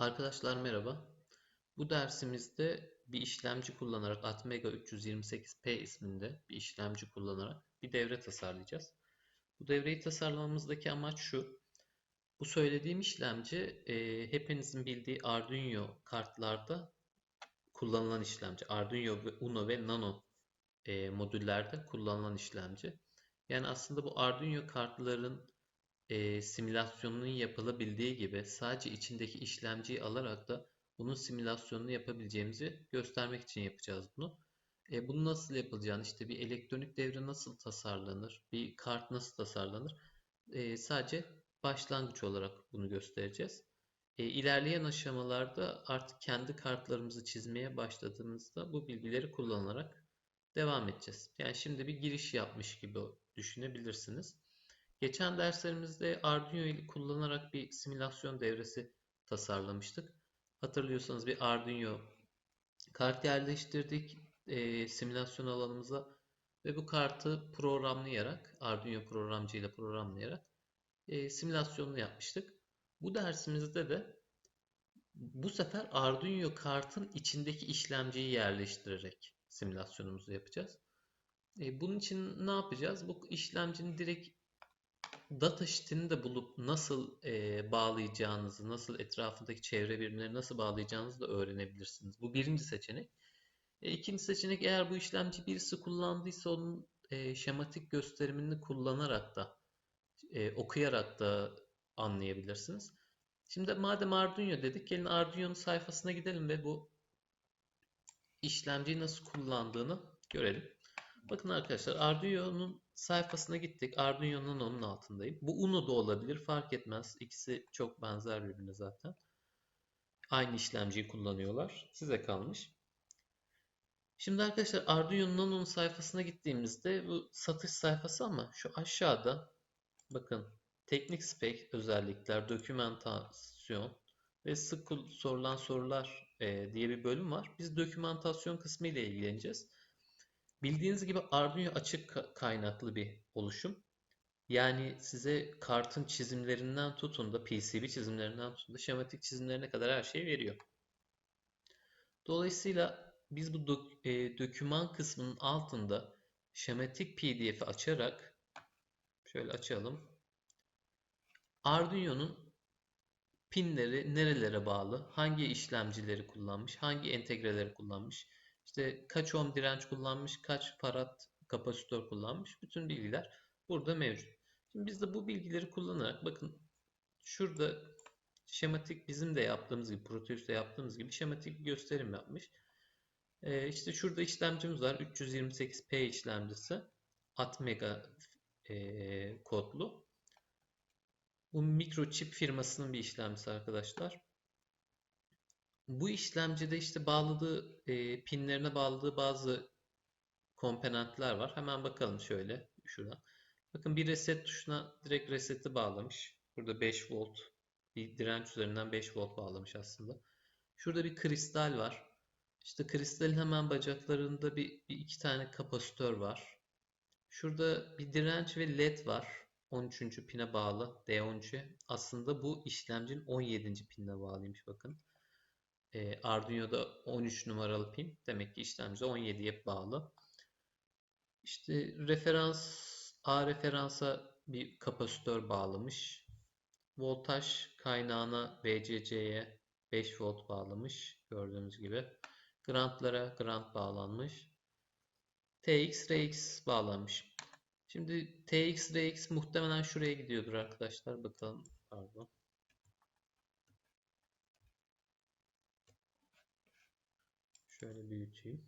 Arkadaşlar merhaba. Bu dersimizde bir işlemci kullanarak Atmega 328P isminde bir işlemci kullanarak bir devre tasarlayacağız. Bu devreyi tasarlamamızdaki amaç şu. Bu söylediğim işlemci e, hepinizin bildiği Arduino kartlarda kullanılan işlemci. Arduino ve Uno ve Nano e, modüllerde kullanılan işlemci. Yani aslında bu Arduino kartların e, simülasyonunun yapılabildiği gibi sadece içindeki işlemciyi alarak da bunun simülasyonunu yapabileceğimizi göstermek için yapacağız bunu. E, bunu nasıl yapılacağını işte bir elektronik devre nasıl tasarlanır, bir kart nasıl tasarlanır e, sadece başlangıç olarak bunu göstereceğiz. E, ilerleyen aşamalarda artık kendi kartlarımızı çizmeye başladığımızda bu bilgileri kullanarak devam edeceğiz. Yani şimdi bir giriş yapmış gibi düşünebilirsiniz. Geçen derslerimizde Arduino ile kullanarak bir simülasyon devresi tasarlamıştık. Hatırlıyorsanız bir Arduino kart yerleştirdik e, simülasyon alanımıza ve bu kartı programlayarak Arduino programcıyla programlayarak e, simülasyonunu yapmıştık. Bu dersimizde de bu sefer Arduino kartın içindeki işlemciyi yerleştirerek simülasyonumuzu yapacağız. E, bunun için ne yapacağız? Bu işlemcinin direkt data sheet'ini de bulup nasıl e, bağlayacağınızı, nasıl etrafındaki çevre birimleri nasıl bağlayacağınızı da öğrenebilirsiniz. Bu birinci seçenek. E, ikinci seçenek eğer bu işlemci birisi kullandıysa onun e, şematik gösterimini kullanarak da e, okuyarak da anlayabilirsiniz. Şimdi madem Arduino dedik gelin Arduino'nun sayfasına gidelim ve bu işlemciyi nasıl kullandığını görelim. Bakın arkadaşlar Arduino'nun sayfasına gittik. Arduino'nun onun altındayım. Bu Uno da olabilir fark etmez. İkisi çok benzer birbirine zaten. Aynı işlemciyi kullanıyorlar. Size kalmış. Şimdi arkadaşlar Arduino Nano'nun sayfasına gittiğimizde bu satış sayfası ama şu aşağıda bakın teknik spek özellikler, dokümantasyon ve sık sorulan sorular e, diye bir bölüm var. Biz dokümantasyon kısmı ile ilgileneceğiz. Bildiğiniz gibi Arduino açık kaynaklı bir oluşum. Yani size kartın çizimlerinden tutun da PCB çizimlerinden tutun da şematik çizimlerine kadar her şeyi veriyor. Dolayısıyla biz bu dok e, doküman kısmının altında şematik PDF'i açarak şöyle açalım. Arduino'nun pinleri nerelere bağlı, hangi işlemcileri kullanmış, hangi entegreleri kullanmış, işte kaç ohm direnç kullanmış, kaç farad kapasitör kullanmış. Bütün bilgiler burada mevcut. Şimdi biz de bu bilgileri kullanarak bakın şurada şematik bizim de yaptığımız gibi Proteus'ta yaptığımız gibi şematik bir gösterim yapmış. Ee, işte şurada işlemcimiz var. 328P işlemcisi. Atmega e, kodlu. Bu mikrochip firmasının bir işlemcisi arkadaşlar. Bu işlemcide işte bağladığı e, pinlerine bağladığı bazı komponentler var. Hemen bakalım şöyle şuradan. Bakın bir reset tuşuna direkt reseti bağlamış. Burada 5 volt bir direnç üzerinden 5 volt bağlamış aslında. Şurada bir kristal var. İşte kristalin hemen bacaklarında bir, bir iki tane kapasitör var. Şurada bir direnç ve led var. 13. pine bağlı D13. Aslında bu işlemcinin 17. pinine bağlıymış bakın. E, Arduino'da 13 numaralı pin. Demek ki işlemci 17'ye bağlı. İşte referans A referansa bir kapasitör bağlamış. Voltaj kaynağına VCC'ye 5 volt bağlamış. Gördüğünüz gibi. Grantlara grant bağlanmış. TX, RX bağlanmış. Şimdi TX, RX muhtemelen şuraya gidiyordur arkadaşlar. Bakalım. Pardon. Şöyle büyüteyim.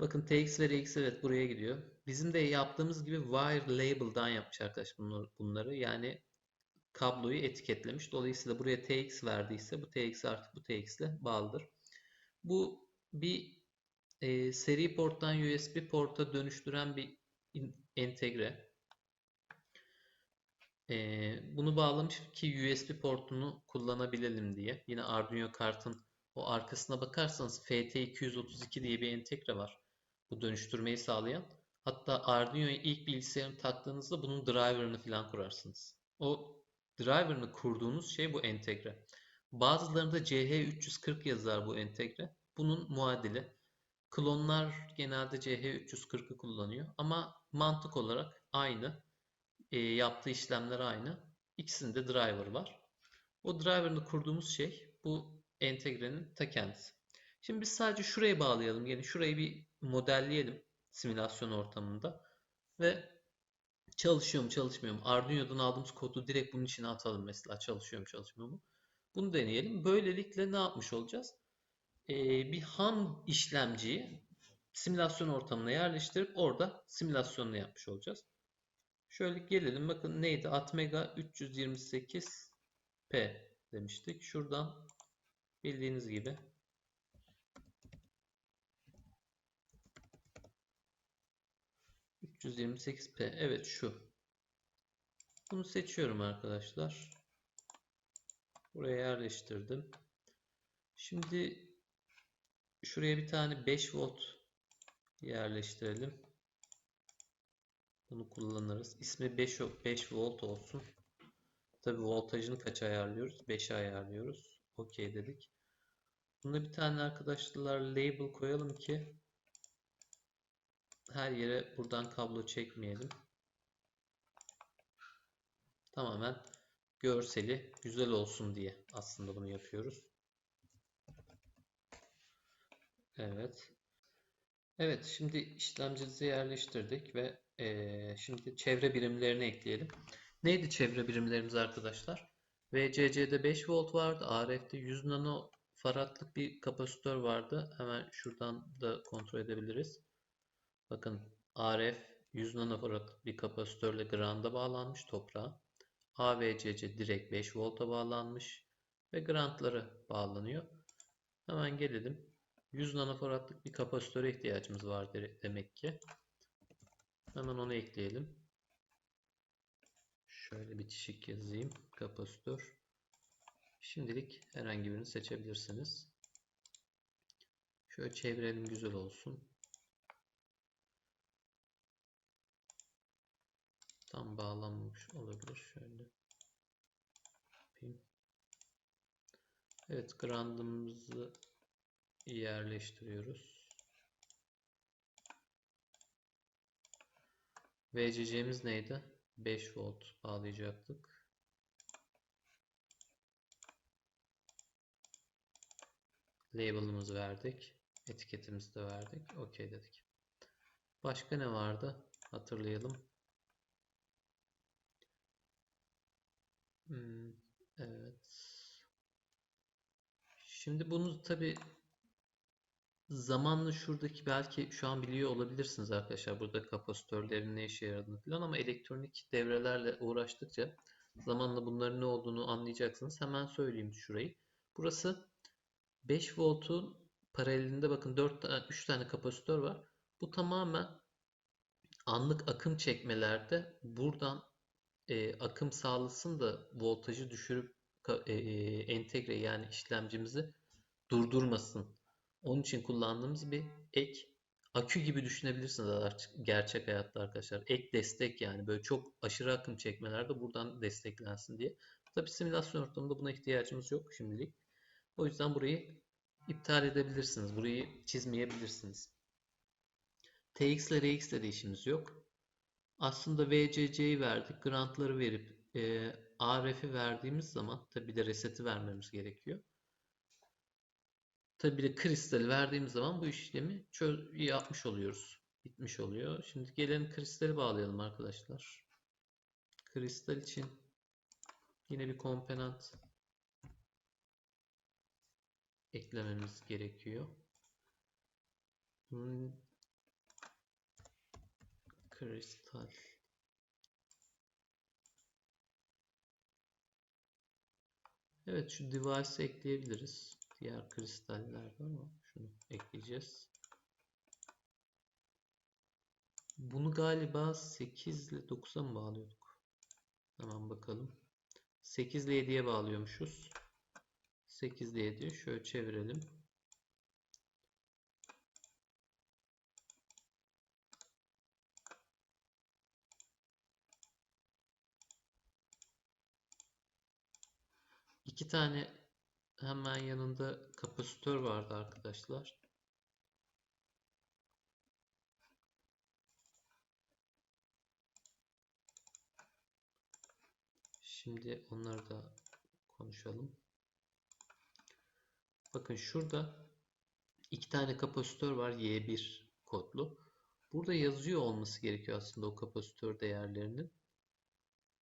Bakın TX ve RX evet buraya gidiyor. Bizim de yaptığımız gibi wire label'dan yapmış arkadaş bunları. Yani kabloyu etiketlemiş. Dolayısıyla buraya TX verdiyse bu TX artık bu TX ile bağlıdır. Bu bir e, seri porttan USB porta dönüştüren bir entegre. Ee, bunu bağlamış ki USB portunu kullanabilelim diye. Yine Arduino kartın o arkasına bakarsanız FT232 diye bir entegre var. Bu dönüştürmeyi sağlayan. Hatta Arduino'yu ilk bilgisayarını taktığınızda bunun driver'ını falan kurarsınız. O driver'ını kurduğunuz şey bu entegre. Bazılarında CH340 yazar bu entegre. Bunun muadili. Klonlar genelde CH340'ı kullanıyor ama mantık olarak aynı. E, yaptığı işlemler aynı. İkisinde driver var. O driver'ını kurduğumuz şey bu entegrenin ta kendisi. Şimdi biz sadece şuraya bağlayalım. Yani şurayı bir modelleyelim simülasyon ortamında ve çalışıyor mu çalışmıyor mu? Arduino'dan aldığımız kodu direkt bunun içine atalım mesela çalışıyor mu çalışmıyor mu? Bunu deneyelim. Böylelikle ne yapmış olacağız? Ee, bir ham işlemciyi simülasyon ortamına yerleştirip orada simülasyonunu yapmış olacağız. Şöyle gelelim. Bakın neydi? Atmega 328P demiştik. Şuradan bildiğiniz gibi ...328P. Evet şu. Bunu seçiyorum arkadaşlar. Buraya yerleştirdim. Şimdi şuraya bir tane 5 volt yerleştirelim. Bunu kullanırız. İsmi 5, 5 volt olsun. Tabi voltajını kaç ayarlıyoruz? 5'e ayarlıyoruz. OK dedik. Bunda bir tane arkadaşlar label koyalım ki her yere buradan kablo çekmeyelim. Tamamen görseli güzel olsun diye aslında bunu yapıyoruz. Evet. Evet, şimdi işlemcimizi yerleştirdik ve e, şimdi çevre birimlerini ekleyelim. Neydi çevre birimlerimiz arkadaşlar? VCC'de 5 volt vardı. RF'de 100 nano faradlık bir kapasitör vardı. Hemen şuradan da kontrol edebiliriz. Bakın RF 100 nanofarad bir kapasitörle ground'a bağlanmış toprağa. AVCC direkt 5 volta bağlanmış ve ground'ları bağlanıyor. Hemen gelelim. 100 nanofaradlık bir kapasitöre ihtiyacımız var demek ki. Hemen onu ekleyelim. Şöyle bitişik yazayım. Kapasitör. Şimdilik herhangi birini seçebilirsiniz. Şöyle çevirelim güzel olsun. Tam bağlanmamış olabilir. Şöyle. Evet, ground'ımızı yerleştiriyoruz. VCC'miz neydi? 5 volt bağlayacaktık. Label'ımızı verdik. Etiketimizi de verdik. OK dedik. Başka ne vardı? Hatırlayalım. Hmm, evet. Şimdi bunu tabi zamanla şuradaki belki şu an biliyor olabilirsiniz arkadaşlar burada kapasitörlerin ne işe yaradığını falan ama elektronik devrelerle uğraştıkça zamanla bunların ne olduğunu anlayacaksınız. Hemen söyleyeyim şurayı. Burası 5 voltun paralelinde bakın 4 tane 3 tane kapasitör var. Bu tamamen anlık akım çekmelerde buradan e, akım sağlasın da voltajı düşürüp e, entegre yani işlemcimizi durdurmasın. Onun için kullandığımız bir ek akü gibi düşünebilirsiniz artık gerçek hayatta arkadaşlar. Ek destek yani böyle çok aşırı akım çekmelerde buradan desteklensin diye. Tabi simülasyon ortamında buna ihtiyacımız yok şimdilik. O yüzden burayı iptal edebilirsiniz. Burayı çizmeyebilirsiniz. TX ile RX ile de işimiz yok. Aslında VCC'yi verdik. Grantları verip e, ARF'i verdiğimiz zaman tabi de reseti vermemiz gerekiyor. Tabi de kristali verdiğimiz zaman bu işlemi yapmış oluyoruz. Bitmiş oluyor. Şimdi gelen kristali bağlayalım arkadaşlar. Kristal için yine bir komponent eklememiz gerekiyor. Kristal Evet şu device ekleyebiliriz. Diğer kristallerde ama şunu ekleyeceğiz. Bunu galiba 8 ile 9'a mı bağlıyorduk? Hemen bakalım. 8 ile 7'ye bağlıyormuşuz. 8 ile 7'ye şöyle çevirelim. iki tane hemen yanında kapasitör vardı arkadaşlar. Şimdi onları da konuşalım. Bakın şurada iki tane kapasitör var Y1 kodlu. Burada yazıyor olması gerekiyor aslında o kapasitör değerlerinin.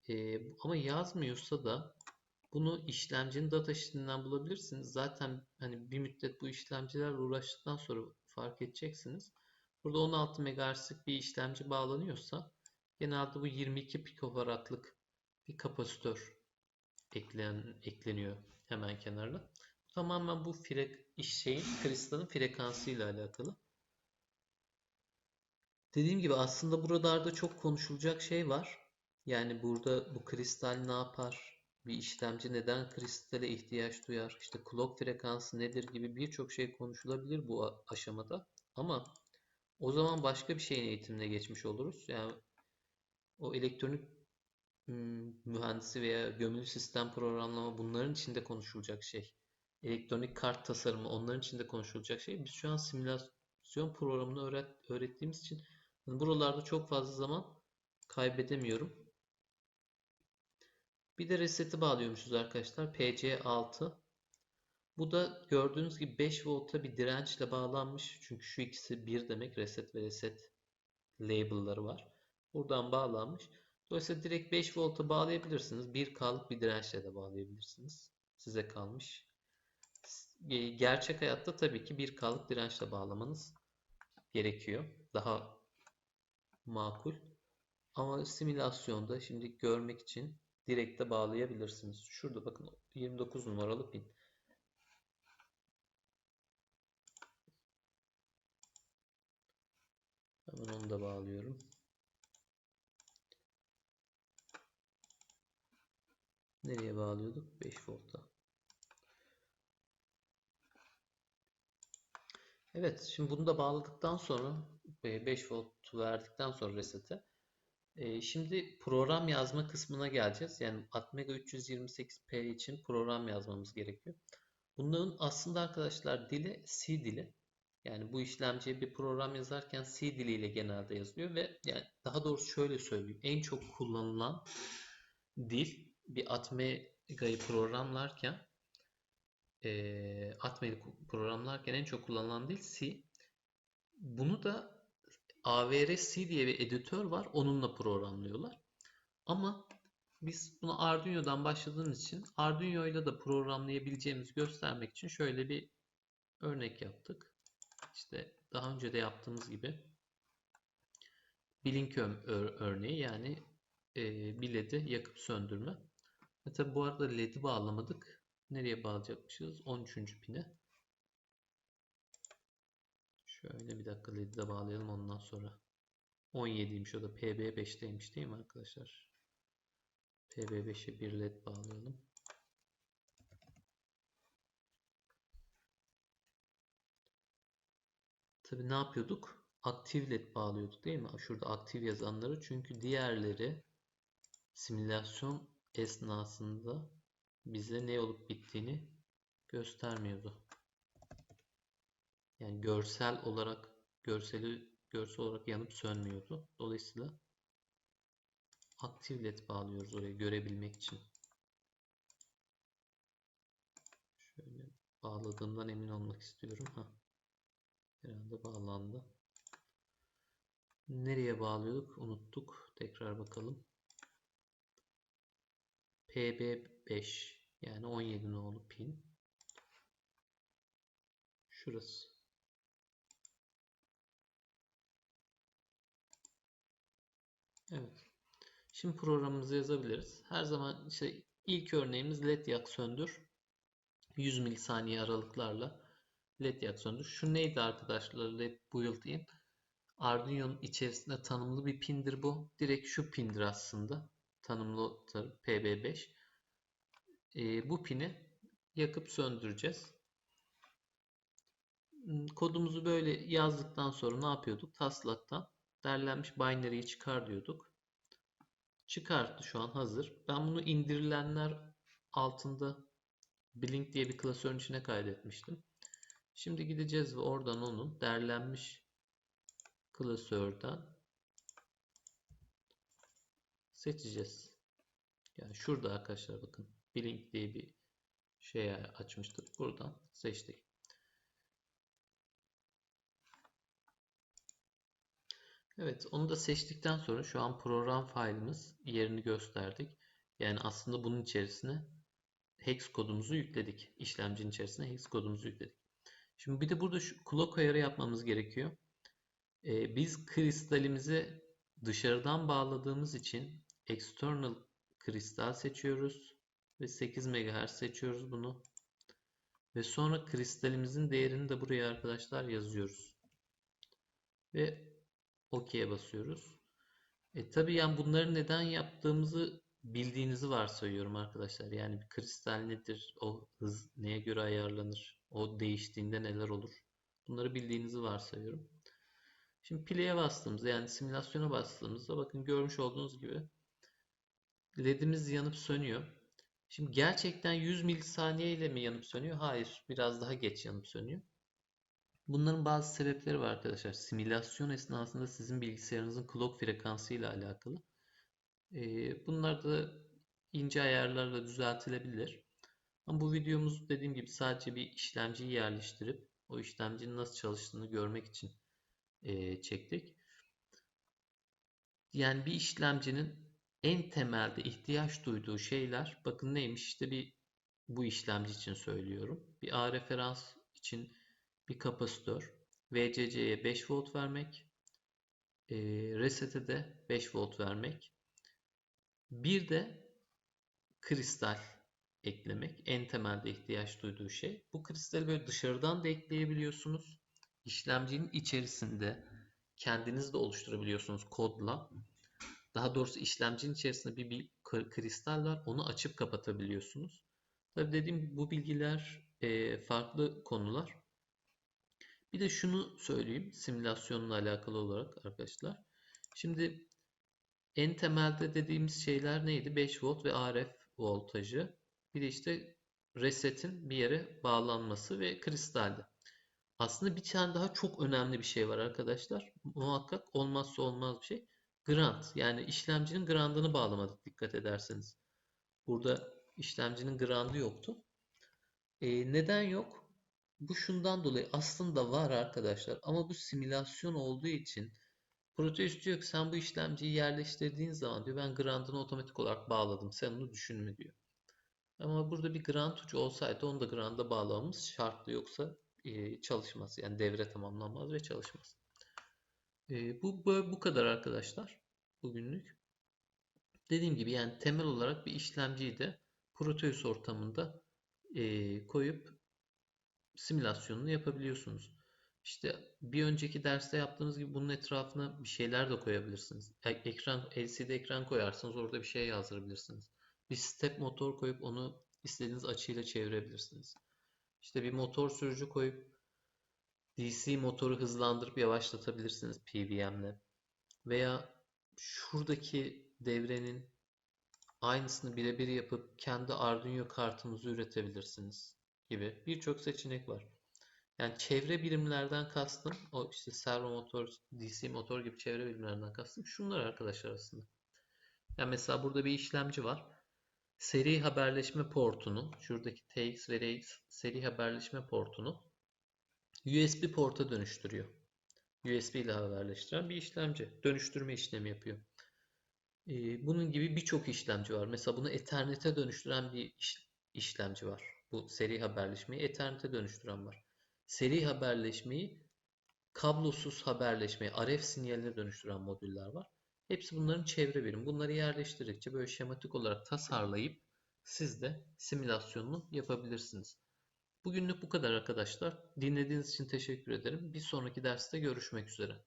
Ee, ama yazmıyorsa da bunu işlemcinin datasheetinden bulabilirsiniz. Zaten hani bir müddet bu işlemcilerle uğraştıktan sonra fark edeceksiniz. Burada 16 MHz'lik bir işlemci bağlanıyorsa genelde bu 22 pikofaradlık bir kapasitör eklen, ekleniyor hemen kenarına. Tamamen bu frek, şeyin kristalın frekansı ile alakalı. Dediğim gibi aslında buralarda çok konuşulacak şey var. Yani burada bu kristal ne yapar? Bir işlemci neden kristale ihtiyaç duyar? İşte clock frekansı nedir gibi birçok şey konuşulabilir bu aşamada. Ama o zaman başka bir şeyin eğitimine geçmiş oluruz. Yani o elektronik mühendisi veya gömülü sistem programlama bunların içinde konuşulacak şey. Elektronik kart tasarımı onların içinde konuşulacak şey. Biz şu an simülasyon programını öğret öğrettiğimiz için buralarda çok fazla zaman kaybedemiyorum. Bir de reseti bağlıyormuşuz arkadaşlar. PC6. Bu da gördüğünüz gibi 5 volta bir dirençle bağlanmış. Çünkü şu ikisi bir demek. Reset ve reset label'ları var. Buradan bağlanmış. Dolayısıyla direkt 5 volta bağlayabilirsiniz. 1K'lık bir dirençle de bağlayabilirsiniz. Size kalmış. Gerçek hayatta tabii ki 1K'lık dirençle bağlamanız gerekiyor. Daha makul. Ama simülasyonda şimdi görmek için direkt de bağlayabilirsiniz. Şurada bakın 29 numaralı pin. Hemen onu da bağlıyorum. Nereye bağlıyorduk? 5 volta. Evet, şimdi bunu da bağladıktan sonra 5 volt verdikten sonra resete şimdi program yazma kısmına geleceğiz. Yani Atmega 328P için program yazmamız gerekiyor. Bunların aslında arkadaşlar dili C dili. Yani bu işlemciye bir program yazarken C diliyle genelde yazılıyor ve yani daha doğrusu şöyle söyleyeyim. En çok kullanılan dil bir Atmega'yı programlarken Atmega'yı programlarken en çok kullanılan dil C. Bunu da AVR-C diye bir editör var. Onunla programlıyorlar. Ama biz bunu Arduino'dan başladığımız için Arduino ile de programlayabileceğimizi göstermek için şöyle bir örnek yaptık. İşte daha önce de yaptığımız gibi Blinköm örneği yani e, bir LED'i yakıp söndürme. Ve tabi bu arada LED'i bağlamadık. Nereye bağlayacakmışız? 13. pine. Şöyle bir dakika LED'i bağlayalım ondan sonra. 17'ymiş o da PB5'teymiş değil mi arkadaşlar? PB5'e bir LED bağlayalım. Tabi ne yapıyorduk? Aktif LED bağlıyorduk değil mi? Şurada aktif yazanları çünkü diğerleri simülasyon esnasında bize ne olup bittiğini göstermiyordu. Yani görsel olarak görseli görsel olarak yanıp sönmüyordu. Dolayısıyla aktif led bağlıyoruz oraya görebilmek için. Şöyle bağladığımdan emin olmak istiyorum. Ha. Herhalde bağlandı. Nereye bağlıyorduk? Unuttuk. Tekrar bakalım. PB5 yani 17 nolu pin. Şurası. Evet. Şimdi programımızı yazabiliriz. Her zaman işte ilk örneğimiz led yak söndür. 100 milisaniye aralıklarla led yak söndür. Şu neydi arkadaşlar? Led built in. Arduino'nun içerisinde tanımlı bir pindir bu. Direkt şu pindir aslında. Tanımlı PB5. Ee, bu pini yakıp söndüreceğiz. Hmm, kodumuzu böyle yazdıktan sonra ne yapıyorduk? Taslaktan derlenmiş binary'yi çıkar diyorduk. Çıkarttı şu an hazır. Ben bunu indirilenler altında Blink diye bir klasörün içine kaydetmiştim. Şimdi gideceğiz ve oradan onun derlenmiş klasörden seçeceğiz. Yani şurada arkadaşlar bakın Blink diye bir şey açmıştık. Buradan seçtik. Evet, onu da seçtikten sonra şu an program failimiz yerini gösterdik. Yani aslında bunun içerisine hex kodumuzu yükledik. İşlemcinin içerisine hex kodumuzu yükledik. Şimdi bir de burada şu clock ayarı yapmamız gerekiyor. Ee, biz kristalimizi dışarıdan bağladığımız için external kristal seçiyoruz ve 8 MHz seçiyoruz bunu. Ve sonra kristalimizin değerini de buraya arkadaşlar yazıyoruz. Ve OK'ye basıyoruz. E tabii yani bunları neden yaptığımızı bildiğinizi varsayıyorum arkadaşlar. Yani bir kristal nedir? O hız neye göre ayarlanır? O değiştiğinde neler olur? Bunları bildiğinizi varsayıyorum. Şimdi play'e bastığımızda yani simülasyona bastığımızda bakın görmüş olduğunuz gibi ledimiz yanıp sönüyor. Şimdi gerçekten 100 milisaniye ile mi yanıp sönüyor? Hayır. Biraz daha geç yanıp sönüyor. Bunların bazı sebepleri var arkadaşlar. Simülasyon esnasında sizin bilgisayarınızın clock frekansı ile alakalı. Ee, bunlar da ince ayarlarla düzeltilebilir. Ama bu videomuz dediğim gibi sadece bir işlemciyi yerleştirip o işlemcinin nasıl çalıştığını görmek için e, çektik. Yani bir işlemcinin en temelde ihtiyaç duyduğu şeyler bakın neymiş işte bir bu işlemci için söylüyorum. Bir A referans için bir kapasitör, VCC'ye 5 volt vermek, e, resete de 5 volt vermek. Bir de kristal eklemek en temelde ihtiyaç duyduğu şey. Bu kristali böyle dışarıdan da ekleyebiliyorsunuz. İşlemcinin içerisinde kendiniz de oluşturabiliyorsunuz kodla. Daha doğrusu işlemcinin içerisinde bir, bir kristal var. Onu açıp kapatabiliyorsunuz. Tabii dediğim bu bilgiler e, farklı konular. Bir de şunu söyleyeyim simülasyonla alakalı olarak arkadaşlar. Şimdi en temelde dediğimiz şeyler neydi? 5 volt ve RF voltajı. Bir de işte resetin bir yere bağlanması ve kristalde. Aslında bir tane daha çok önemli bir şey var arkadaşlar. Muhakkak olmazsa olmaz bir şey. Grant yani işlemcinin grandını bağlamadık dikkat ederseniz. Burada işlemcinin grandı yoktu. E, neden yok? Bu şundan dolayı aslında var arkadaşlar ama bu simülasyon olduğu için Proteus diyor ki sen bu işlemciyi yerleştirdiğin zaman diyor ben grandını otomatik olarak bağladım sen onu düşünme diyor. Ama burada bir grant ucu olsaydı onu da granda bağlamamız şartlı yoksa e, çalışmaz. Yani devre tamamlanmaz ve çalışmaz. E, bu, bu, bu kadar arkadaşlar bugünlük. Dediğim gibi yani temel olarak bir işlemciyi de Proteus ortamında e, koyup simülasyonunu yapabiliyorsunuz. İşte bir önceki derste yaptığınız gibi bunun etrafına bir şeyler de koyabilirsiniz. E, ekran, LCD ekran koyarsanız orada bir şey yazdırabilirsiniz. Bir step motor koyup onu istediğiniz açıyla çevirebilirsiniz. İşte bir motor sürücü koyup DC motoru hızlandırıp yavaşlatabilirsiniz PWM'le. Veya şuradaki devrenin aynısını birebir yapıp kendi Arduino kartınızı üretebilirsiniz gibi birçok seçenek var. Yani çevre birimlerden kastım o işte servo motor, DC motor gibi çevre birimlerden kastım şunlar arkadaşlar aslında. Yani mesela burada bir işlemci var. Seri haberleşme portunu, şuradaki TX ve RX seri haberleşme portunu USB porta dönüştürüyor. USB ile haberleştiren bir işlemci. Dönüştürme işlemi yapıyor. Ee, bunun gibi birçok işlemci var. Mesela bunu Ethernet'e dönüştüren bir iş, işlemci var. Bu seri haberleşmeyi Ethernet'e dönüştüren var. Seri haberleşmeyi kablosuz haberleşmeyi RF sinyaline dönüştüren modüller var. Hepsi bunların çevre birim. Bunları yerleştirdikçe böyle şematik olarak tasarlayıp siz de simülasyonunu yapabilirsiniz. Bugünlük bu kadar arkadaşlar. Dinlediğiniz için teşekkür ederim. Bir sonraki derste görüşmek üzere.